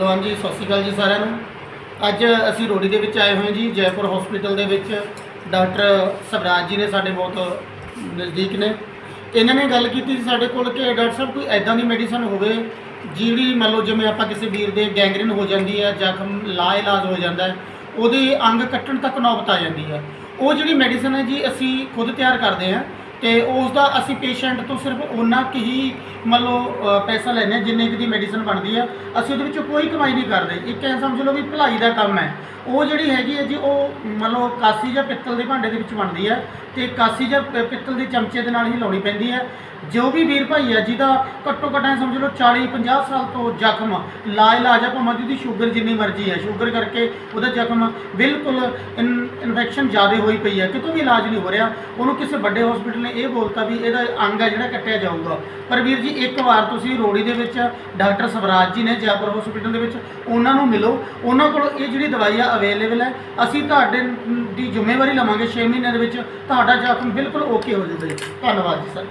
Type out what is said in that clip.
Hello ਹਾਂਜੀ ਸਤਿ ਸ਼੍ਰੀ ਅਕਾਲ ਜੀ ਸਾਰਿਆਂ ਨੂੰ। ਅੱਜ ਅਸੀਂ ਰੋੜੀ ਦੇ ਵਿੱਚ ਆਏ ਹੋਏ ਜੀ, ਜੈਪੁਰ ਹਸਪੀਟਲ ਦੇ ਵਿੱਚ। ਡਾਕਟਰ ਸਵਰਾਜ ਜੀ ਨੇ ਸਾਡੇ ਬਹੁਤ ਨਜ਼ਦੀਕ ਨੇ। ਇਹਨਾਂ ਨੇ ਗੱਲ ਕੀਤੀ ਸੀ ਸਾਡੇ ਕੋਲ ਕਿ ਡਾਕਟਰ ਸਾਹਿਬ, ਕੋਈ ਐਦਾਂ ਦੀ ਮੈਡੀਸਨ ਹੋਵੇ, ਜਿਹੜੀ ਮੰਨ ਲਓ ਜਿਵੇਂ ਆਪਾਂ ਕਿਸੇ ਵੀਰ ਦੇ ਗੈਂਗਰੀਨ ਹੋ ਜਾਂਦੀ ਹੈ, ਜ਼ਖਮ ਲਾ ਇਲਾਜ ਹੋ ਜਾਂਦਾ ਹੈ, ਉਹਦੇ ਅੰਗ ਕੱਟਣ ਤੱਕ ਨੌਬਤ ਆ ਜਾਂਦੀ ਹੈ। ਉਹ ਜਿਹੜੀ ਮੈਡੀਸਨ ਹੈ ਜੀ, ਅਸੀਂ ਖੁਦ ਤਿਆਰ ਕਰਦੇ ਹਾਂ। ਤੇ ਉਸ ਦਾ ਅਸੀਂ ਪੇਸ਼ੈਂਟ ਤੋਂ ਸਿਰਫ ਉਹਨਾਂ ਕੁ ਹੀ ਮੰਨ ਲਓ ਪੈਸਾ ਲੈਂਦੇ ਹਾਂ, ਜਿੰਨੇ ਕੁ ਦੀ ਮੈਡੀਸਨ ਬਣਦੀ ਆ। ਅਸੀਂ ਉਹਦੇ ਵਿੱਚੋਂ ਕੋਈ ਕਮਾਈ ਨਹੀਂ ਕਰਦੇ। ਇੱਕ ਐਂ ਸਮਝ ਲਓ ਵੀ ਭਲਾਈ ਦਾ ਕੰਮ ਹੈ। ਉਹ ਜਿਹੜੀ ਹੈਗੀ ਹੈ ਜੀ, ਉਹ ਮੰਨ ਲਓ ਕਾਸੀ ਜਾਂ ਪਿੱਤਲ ਦੇ ਭਾਂਡੇ ਦੇ ਵਿੱਚ ਬਣਦੀ ਹੈ ਤੇ ਕਾਸੀ ਜਾਂ ਪਿੱਤਲ ਦੇ ਚਮਚੇ ਦੇ ਨਾਲ ਹੀ ਲਾਉਣੀ ਪੈਂਦੀ ਹੈ ਜੋ ਵੀ ਵੀਰ ਭਾਈ ਹੈ ਜਿਹਦਾ ਘੱਟੋ ਘੱਟ ਐਂ ਸਮਝ ਲਓ 40 50 ਸਾਲ ਤੋਂ ਜ਼ਖਮ ਲਾ ਇਲਾਜ ਆ, ਭਾਵੇਂ ਉਹਦੀ ਸ਼ੂਗਰ ਜਿੰਨੀ ਮਰਜ਼ੀ ਹੈ ਸ਼ੂਗਰ ਕਰਕੇ ਉਹਦਾ ਜ਼ਖਮ ਬਿਲਕੁਲ ਇਨਫੈਕਸ਼ਨ ਜ਼ਿਆਦਾ ਹੋਈ ਪਈ ਹੈ ਕਿਤੋਂ ਵੀ ਇਲਾਜ ਨਹੀਂ ਹੋ ਰਿਹਾ। ਉਹਨੂੰ ਕਿਸੇ ਵੱਡੇ ਹਸਪੀਟਲ ਨੇ ਇਹ ਬੋਲਤਾ ਵੀ ਇਹਦਾ ਅੰਗ ਹੈ ਜਿਹੜਾ ਕੱਟਿਆ ਜਾਊਗਾ। ਪਰ ਵੀਰ ਜੀ, ਇੱਕ ਵਾਰ ਤੁਸੀਂ ਰੋੜੀ ਦੇ ਵਿੱਚ ਡਾਕਟਰ ਸਵਰਾਜ ਜੀ ਨੇ ਜੈਪੁਰ ਹਸਪੀਟਲ ਦੇ ਵਿੱਚ ਉਹਨਾਂ ਨੂੰ ਮਿਲੋ। ਉਹਨਾਂ ਕੋਲ ਇਹ ਜਿਹੜੀ ਦਵਾਈ ਆ ਅਵੇਲੇਬਲ ਹੈ। ਅਸੀਂ ਤੁਹਾਡੇ ਦੀ ਜ਼ਿੰਮੇਵਾਰੀ ਲਵਾਂਗੇ। 6 ਮਹੀਨਿਆਂ ਦੇ ਵਿੱਚ ਤੁਹਾਡਾ ਜ਼ਖਮ ਬਿਲਕੁਲ ਓਕੇ ਹੋ ਜਾਊਗਾ ਜੀ ਧੰਨਵਾਦ ਜੀ ਸਰ।